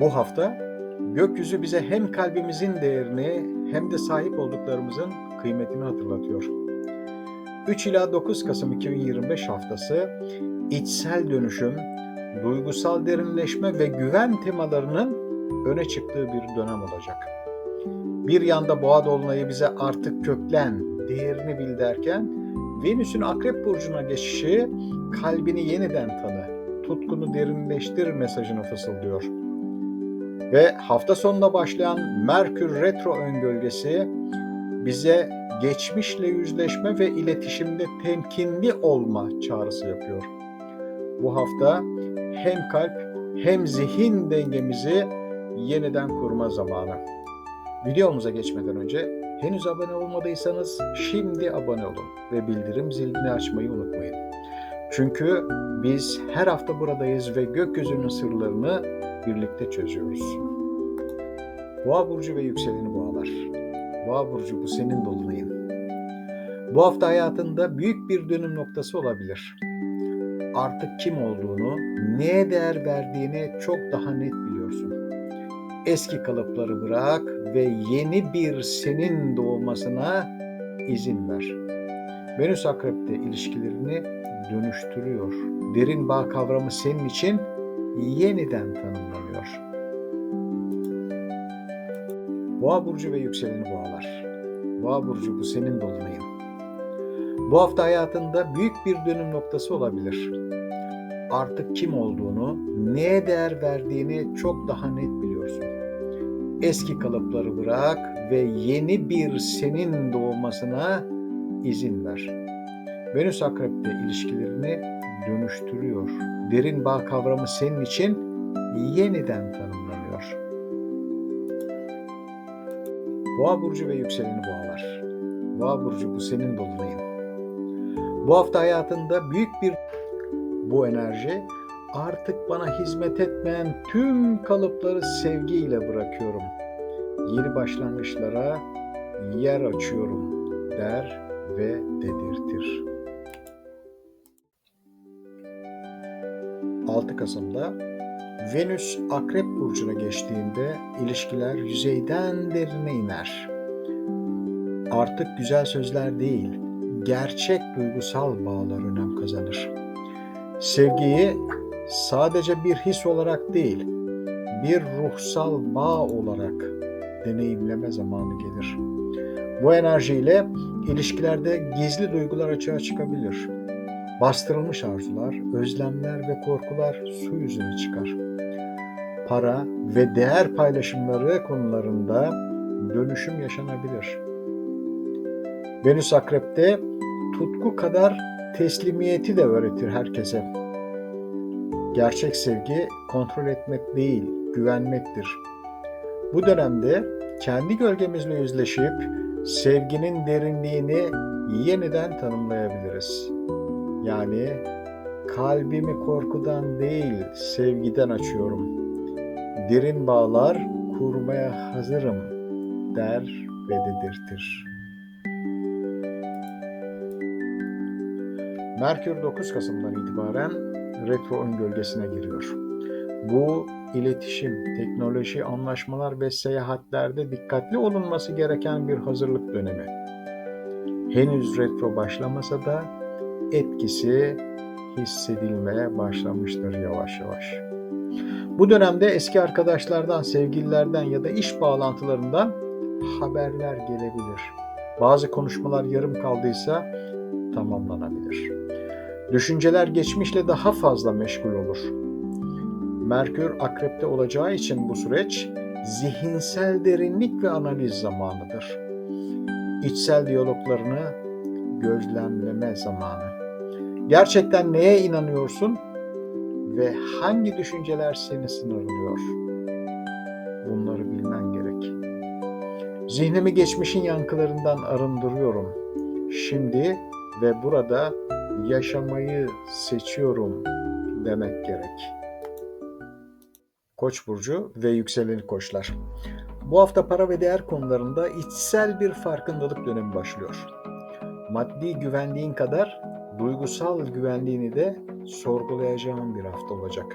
Bu hafta gökyüzü bize hem kalbimizin değerini hem de sahip olduklarımızın kıymetini hatırlatıyor. 3 ila 9 Kasım 2025 haftası içsel dönüşüm, duygusal derinleşme ve güven temalarının öne çıktığı bir dönem olacak. Bir yanda boğa dolunayı bize artık köklen, değerini bil derken Venüs'ün akrep burcuna geçişi kalbini yeniden tanı, tutkunu derinleştir mesajını fısıldıyor. Ve hafta sonunda başlayan Merkür Retro öngölgesi bize geçmişle yüzleşme ve iletişimde temkinli olma çağrısı yapıyor. Bu hafta hem kalp hem zihin dengemizi yeniden kurma zamanı. Videomuza geçmeden önce henüz abone olmadıysanız şimdi abone olun ve bildirim zilini açmayı unutmayın. Çünkü biz her hafta buradayız ve gökyüzünün sırlarını birlikte çözüyoruz. Boğa burcu ve yükseleni boğalar. Boğa burcu bu senin dolunayın. Bu hafta hayatında büyük bir dönüm noktası olabilir. Artık kim olduğunu, neye değer verdiğini çok daha net biliyorsun. Eski kalıpları bırak ve yeni bir senin doğmasına izin ver. Venüs Akrep'te ilişkilerini dönüştürüyor. Derin bağ kavramı senin için yeniden tanımlanıyor. Boğa burcu ve yükseleni boğalar. Boğa burcu bu senin dolunayın. Bu hafta hayatında büyük bir dönüm noktası olabilir. Artık kim olduğunu, neye değer verdiğini çok daha net biliyorsun. Eski kalıpları bırak ve yeni bir senin doğmasına izin ver. Venüs Akrep'te ilişkilerini dönüştürüyor. Derin bağ kavramı senin için yeniden tanımlanıyor. Boğa burcu ve yükseleni boğalar. Boğa burcu bu senin dolunayın. Bu hafta hayatında büyük bir bu enerji artık bana hizmet etmeyen tüm kalıpları sevgiyle bırakıyorum. Yeni başlangıçlara yer açıyorum der ve dedirtir. 6 Kasım'da Venüs Akrep burcuna geçtiğinde ilişkiler yüzeyden derine iner. Artık güzel sözler değil, gerçek duygusal bağlar önem kazanır. Sevgiyi sadece bir his olarak değil, bir ruhsal bağ olarak deneyimleme zamanı gelir. Bu enerjiyle ilişkilerde gizli duygular açığa çıkabilir. Bastırılmış arzular, özlemler ve korkular su yüzüne çıkar. Para ve değer paylaşımları konularında dönüşüm yaşanabilir. Venüs Akrep'te tutku kadar teslimiyeti de öğretir herkese. Gerçek sevgi kontrol etmek değil, güvenmektir. Bu dönemde kendi gölgemizle yüzleşip sevginin derinliğini yeniden tanımlayabiliriz. Yani kalbimi korkudan değil, sevgiden açıyorum. Derin bağlar kurmaya hazırım der ve dedirtir. Merkür 9 Kasım'dan itibaren retro ön gölgesine giriyor. Bu iletişim, teknoloji, anlaşmalar ve seyahatlerde dikkatli olunması gereken bir hazırlık dönemi. Henüz retro başlamasa da etkisi hissedilmeye başlamıştır yavaş yavaş. Bu dönemde eski arkadaşlardan, sevgililerden ya da iş bağlantılarından haberler gelebilir. Bazı konuşmalar yarım kaldıysa tamamlanabilir. Düşünceler geçmişle daha fazla meşgul olur. Merkür akrepte olacağı için bu süreç zihinsel derinlik ve analiz zamanıdır. İçsel diyaloglarını gözlemleme zamanı. Gerçekten neye inanıyorsun ve hangi düşünceler seni sınırlıyor? Bunları bilmen gerek. Zihnimi geçmişin yankılarından arındırıyorum. Şimdi ve burada yaşamayı seçiyorum demek gerek. Koç burcu ve yükseleni koçlar. Bu hafta para ve değer konularında içsel bir farkındalık dönemi başlıyor. Maddi güvenliğin kadar duygusal güvenliğini de sorgulayacağın bir hafta olacak.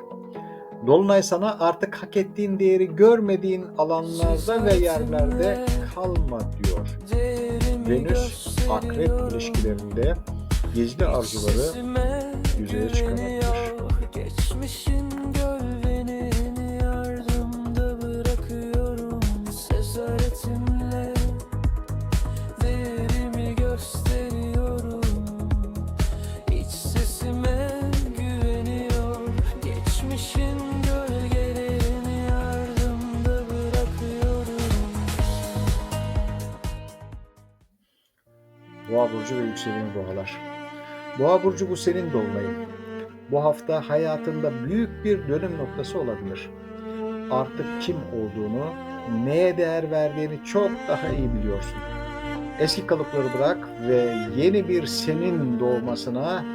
Dolunay sana artık hak ettiğin değeri görmediğin alanlarda ve yerlerde kalma diyor. Venüs akrep ilişkilerinde gizli arzuları yüzeye çıkarabilir. Burcu ve yükseleni boğalar. Boğa burcu bu senin dolunayın. Bu hafta hayatında büyük bir dönüm noktası olabilir. Artık kim olduğunu, neye değer verdiğini çok daha iyi biliyorsun. Eski kalıpları bırak ve yeni bir senin doğmasına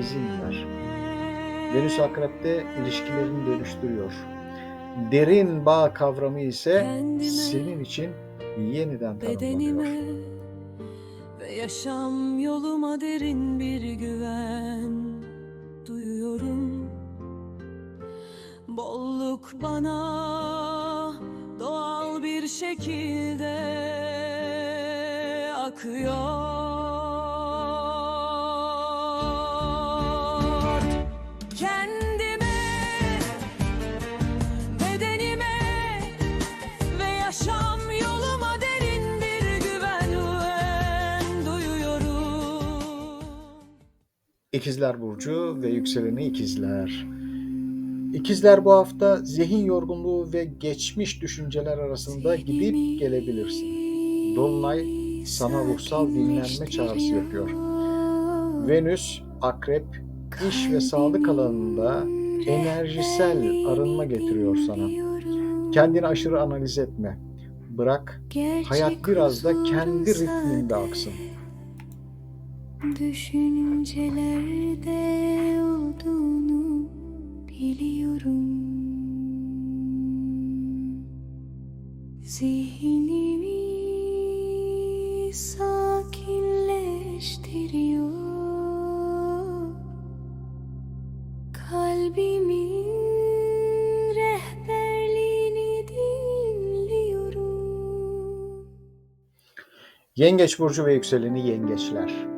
izin ver. Venüs Akrep'te ilişkilerini dönüştürüyor. Derin bağ kavramı ise senin için yeniden tanımlanıyor. Yaşam yoluma derin bir güven duyuyorum. Bolluk bana doğal bir şekilde akıyor. İkizler Burcu ve yükseleni ikizler. İkizler bu hafta zihin yorgunluğu ve geçmiş düşünceler arasında gidip gelebilirsin. Dolunay sana ruhsal dinlenme çağrısı yapıyor. Venüs, akrep, iş ve sağlık alanında enerjisel arınma getiriyor sana. Kendini aşırı analiz etme. Bırak hayat biraz da kendi ritminde aksın. Düşüncelerde olduğunu biliyorum. Zihnimi sakinleştiriyor. Kalbimin Yengeç burcu ve yükseleni yengeçler.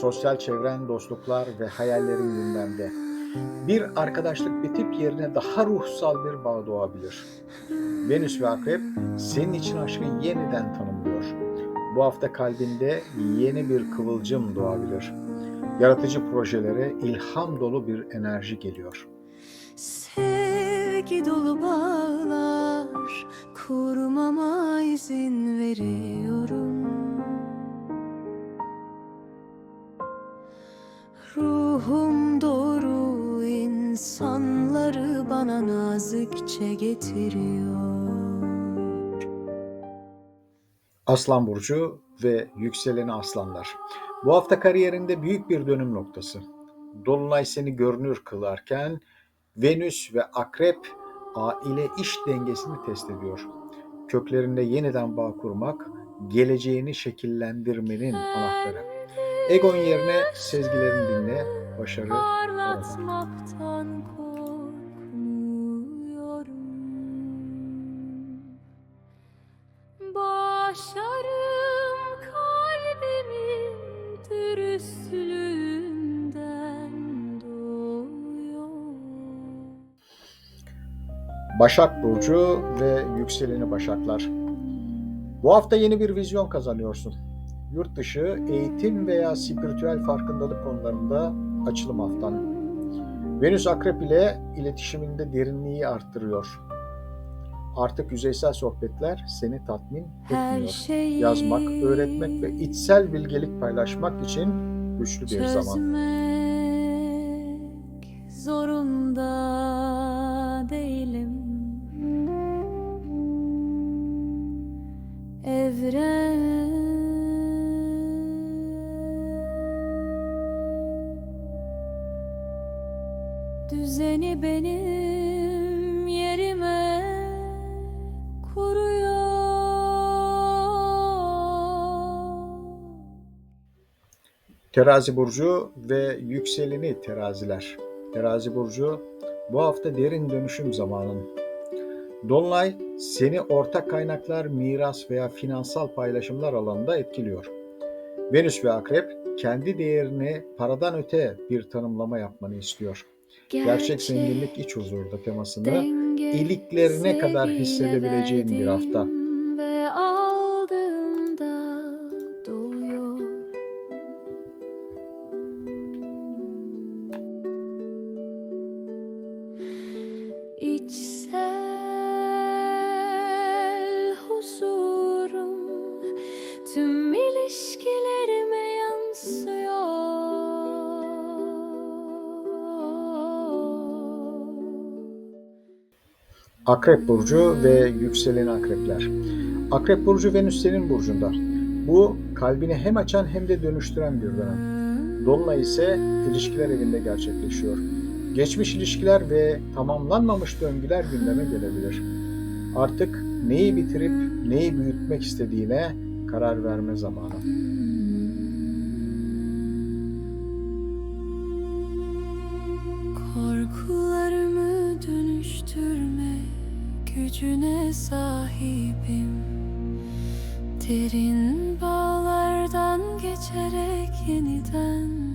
Sosyal çevren, dostluklar ve hayallerin gündemde. Bir arkadaşlık bitip yerine daha ruhsal bir bağ doğabilir. Venüs ve Akrep senin için aşkı yeniden tanımlıyor. Bu hafta kalbinde yeni bir kıvılcım doğabilir. Yaratıcı projelere ilham dolu bir enerji geliyor. Sevgi dolu bağlar kurmama izin veriyorum. Ruhum doğru insanları bana nazikçe getiriyor. Aslan burcu ve yükseleni aslanlar. Bu hafta kariyerinde büyük bir dönüm noktası. Dolunay seni görünür kılarken Venüs ve Akrep aile iş dengesini test ediyor. Köklerinde yeniden bağ kurmak, geleceğini şekillendirmenin anahtarı. Egon yerine sezgilerini dinle, başarı. Parlatmaktan korkmuyorum. Başarım kalbimin dürüstlüğünden doğuyor. Başak Burcu ve yükseleni Başaklar. Bu hafta yeni bir vizyon kazanıyorsun. Yurt dışı, eğitim veya spiritüel farkındalık konularında açılım haftan. Venüs Akrep ile iletişiminde derinliği arttırıyor. Artık yüzeysel sohbetler seni tatmin etmiyor. şeyi Yazmak, öğretmek ve içsel bilgelik paylaşmak için güçlü bir zaman. Zorunda Terazi burcu ve yükseleni teraziler. Terazi burcu Bu hafta derin dönüşüm zamanın. Dolunay seni ortak kaynaklar, miras veya finansal paylaşımlar alanında etkiliyor. Venüs ve Akrep kendi değerini paradan öte bir tanımlama yapmanı istiyor. Gerçek zenginlik iç huzurda temasını iliklerine kadar hissedebileceğin bir hafta. Akrep burcu ve yükselen akrepler. Akrep burcu Venüs senin burcunda. Bu kalbini hem açan hem de dönüştüren bir dönem. Dolunay ise ilişkiler evinde gerçekleşiyor. Geçmiş ilişkiler ve tamamlanmamış döngüler gündeme gelebilir. Artık neyi bitirip neyi büyütmek istediğine karar verme zamanı. Gücüne sahibim Derin bağlardan geçerek yeniden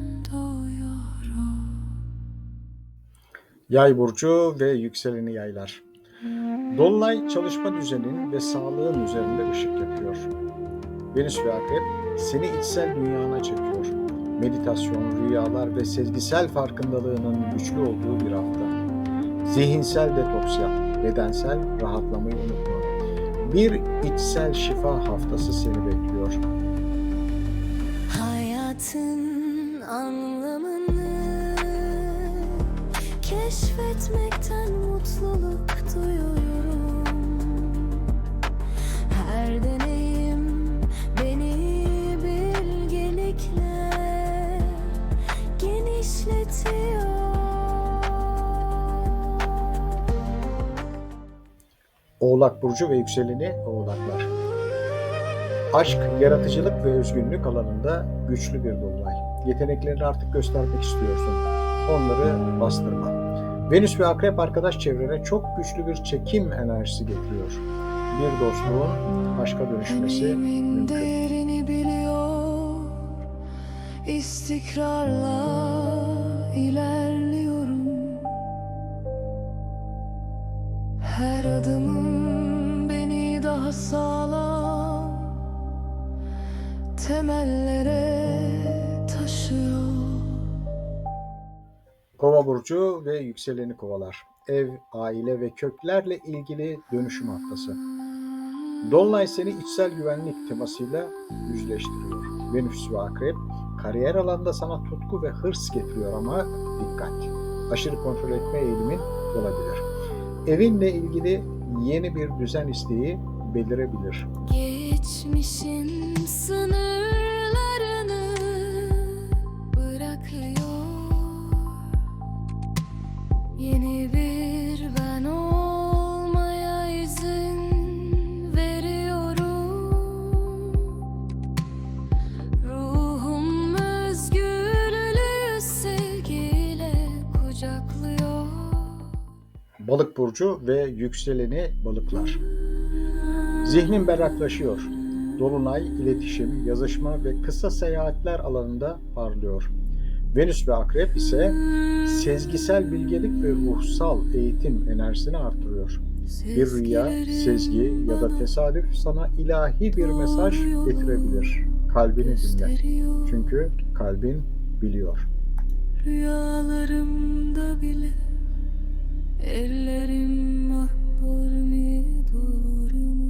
Yay burcu ve yükseleni yaylar. Dolunay çalışma düzenin ve sağlığın üzerinde ışık yapıyor. Venüs ve Akrep seni içsel dünyana çekiyor. Meditasyon, rüyalar ve sezgisel farkındalığının güçlü olduğu bir hafta. Zihinsel detoks yap, bedensel rahatlamayı unutma. Bir içsel şifa haftası seni bekliyor. Hayatın anlamını keşfetmekten Oğlak Burcu ve yükseleni Oğlaklar. Aşk, yaratıcılık ve özgünlük alanında güçlü bir dolunay. Yeteneklerini artık göstermek istiyorsun. Onları bastırma. Venüs ve Akrep arkadaş çevrene çok güçlü bir çekim enerjisi getiriyor. Bir dostluğun aşka dönüşmesi mümkün. İstikrarla ilerliyorum Her adımım sağlam Temellere taşıyor Kova Burcu ve yükseleni kovalar. Ev, aile ve köklerle ilgili dönüşüm haftası. Dolunay seni içsel güvenlik temasıyla yüzleştiriyor. Venüs ve Akrep kariyer alanında sana tutku ve hırs getiriyor ama dikkat. Aşırı kontrol etme eğilimin olabilir. Evinle ilgili yeni bir düzen isteği belirebilir. Geçmişin sınırlarını bırakıyor Yeni bir ben olmaya izin veriyorum Ruhum özgürlüğü sevgiyle kucaklıyor Balık burcu ve yükseleni balıklar. Zihnin berraklaşıyor. Dolunay, iletişim, yazışma ve kısa seyahatler alanında parlıyor. Venüs ve Akrep ise sezgisel bilgelik ve ruhsal eğitim enerjisini artırıyor. Bir rüya, sezgi ya da tesadüf sana ilahi bir mesaj getirebilir. Kalbini dinle. Çünkü kalbin biliyor. Rüyalarımda bile ellerim mahpur mi durumu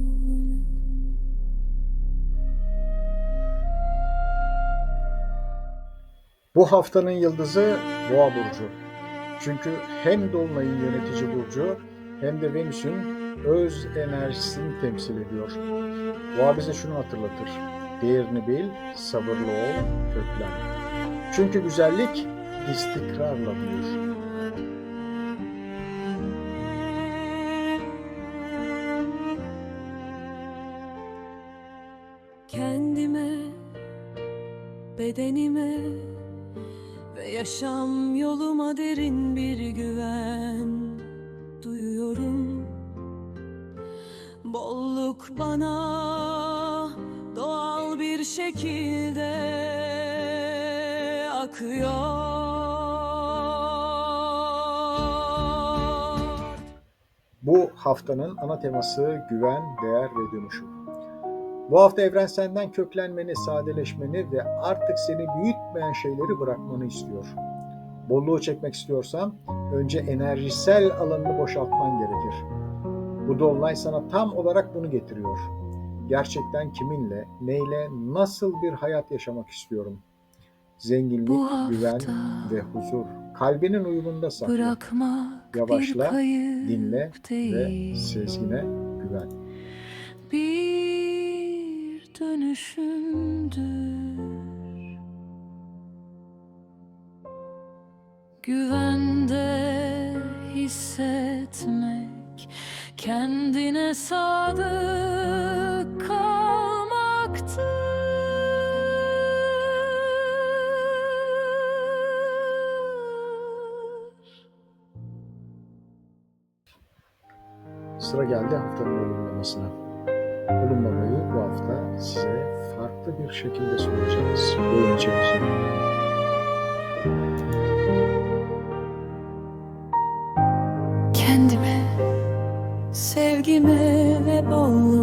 Bu haftanın yıldızı Boğa burcu. Çünkü hem dolunayın yönetici burcu hem de Venüs'ün öz enerjisini temsil ediyor. Boğa bize şunu hatırlatır. Değerini bil, sabırlı ol, köklen. Çünkü güzellik istikrarla büyür. Kendime, bedenime yaşam yoluma derin bir güven duyuyorum Bolluk bana doğal bir şekilde akıyor Bu haftanın ana teması güven, değer ve dönüşüm. Bu hafta evrensenden köklenmeni, sadeleşmeni ve artık seni büyütmeyen şeyleri bırakmanı istiyor. Bolluğu çekmek istiyorsan önce enerjisel alanını boşaltman gerekir. Bu dolunay sana tam olarak bunu getiriyor. Gerçekten kiminle, neyle, nasıl bir hayat yaşamak istiyorum? Zenginlik, Bu hafta güven ve huzur kalbinin uyumunda saklı. Bırakmak Yavaşla, dinle ve değil. sezgine güven. bir dönüşümdür. Güvende hissetmek, kendine sadık kalmaktır. Sıra geldi haftanın olumlamasına. Olumlamayı bu hafta size farklı bir şekilde sunacağız. Buyurun içerisi. kendime, sevgime ve bolluğa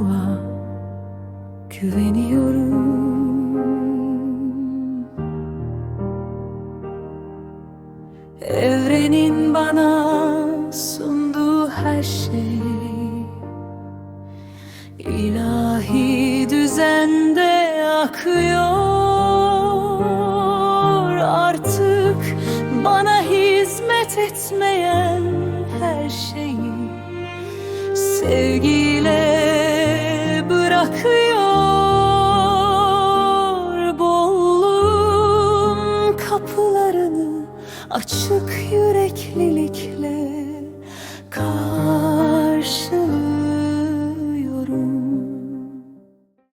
ilahi düzende akıyor. Artık bana hizmet etmeyen her şeyi sevgiyle bırakıyor. Bolluğun kapılarını açık yüreklilikle